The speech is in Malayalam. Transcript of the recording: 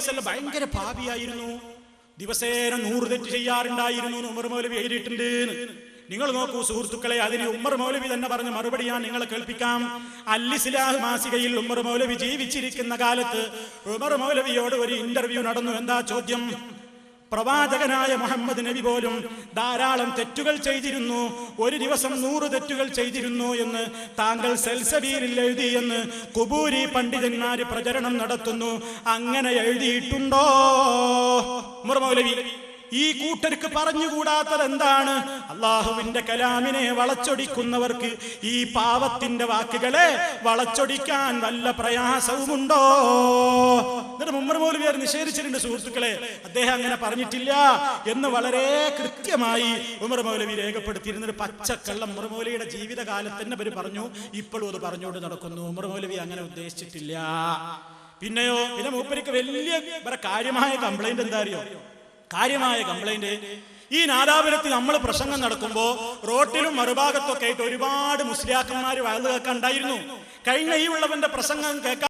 വസല്ലം ഭയങ്കര പാപിയായിരുന്നു. ദിവസേന നൂറ് തെറ്റ് ചെയ്യാറുണ്ടായിരുന്നു ഉമർ മൗലവി എഴുതിയിട്ടുണ്ട് നിങ്ങൾ നോക്കൂ സുഹൃത്തുക്കളെ അതിന് ഉമ്മർ മൗലവി തന്നെ പറഞ്ഞ മറുപടി ഞാൻ നിങ്ങളെ കേൾപ്പിക്കാം. അല്ലിസ്ലാഹ് മാസികയിൽ ഉമ്മർ മൗലവി ജീവിച്ചിരിക്കുന്ന കാലത്ത് ഉമർ മൗലവിയോട് ഒരു ഇന്റർവ്യൂ നടന്നു. എന്താ ചോദ്യം? പ്രവാചകനായ മുഹമ്മദ് നബി പോലും ധാരാളം തെറ്റുകൾ ചെയ്തിരുന്നു. ഒരു ദിവസം നൂറ് തെറ്റുകൾ ചെയ്തിരുന്നു എന്ന് താങ്കൾ സെൽസബീരിൽ എഴുതി എന്ന് കുബൂരി പണ്ഡിതന്മാര് പ്രചരണം നടത്തുന്നു. അങ്ങനെ എഴുതിയിട്ടുണ്ടോ? മുറമൗലവി മൗലവി ഈ കൂട്ടർക്ക് പറഞ്ഞുകൂടാത്തത് എന്താണ് അള്ളാഹുവിന്റെ കലാമിനെ വളച്ചൊടിക്കുന്നവർക്ക് ഈ പാവത്തിന്റെ വാക്കുകളെ വളച്ചൊടിക്കാൻ വല്ല പ്രയാസവുമുണ്ടോ? എന്നിട്ട് മുമ്മർ മൗലവി അവർ നിഷേധിച്ചിട്ടുണ്ട് സുഹൃത്തുക്കളെ. അദ്ദേഹം അങ്ങനെ പറഞ്ഞിട്ടില്ല എന്ന് വളരെ കൃത്യമായി ഉമർ മൗലവി ഒരു പച്ചക്കള്ളം ഉമർ മൗലവിയുടെ ജീവിതകാലത്ത് തന്നെ അവർ പറഞ്ഞു. ഇപ്പോഴും അത് പറഞ്ഞുകൊണ്ട് നടക്കുന്നു. ഉമർ മൗലവി അങ്ങനെ ഉദ്ദേശിച്ചിട്ടില്ല. പിന്നെയോ പിന്നെ മൂപ്പരിക്ക് വലിയ കാര്യമായ കംപ്ലൈന്റ് എന്താ അറിയോ? കാര്യമായ കംപ്ലൈന്റ് ഈ നാദാപുരത്ത് നമ്മൾ പ്രസംഗം നടക്കുമ്പോൾ റോട്ടിലും മറുഭാഗത്തൊക്കെ ആയിട്ട് ഒരുപാട് മുസ്ലിയാക്കന്മാർ വയലു കേൾക്കാൻ ഉണ്ടായിരുന്നു കഴിഞ്ഞ ഈ ഉള്ളവന്റെ പ്രസംഗം കേൾക്കാൻ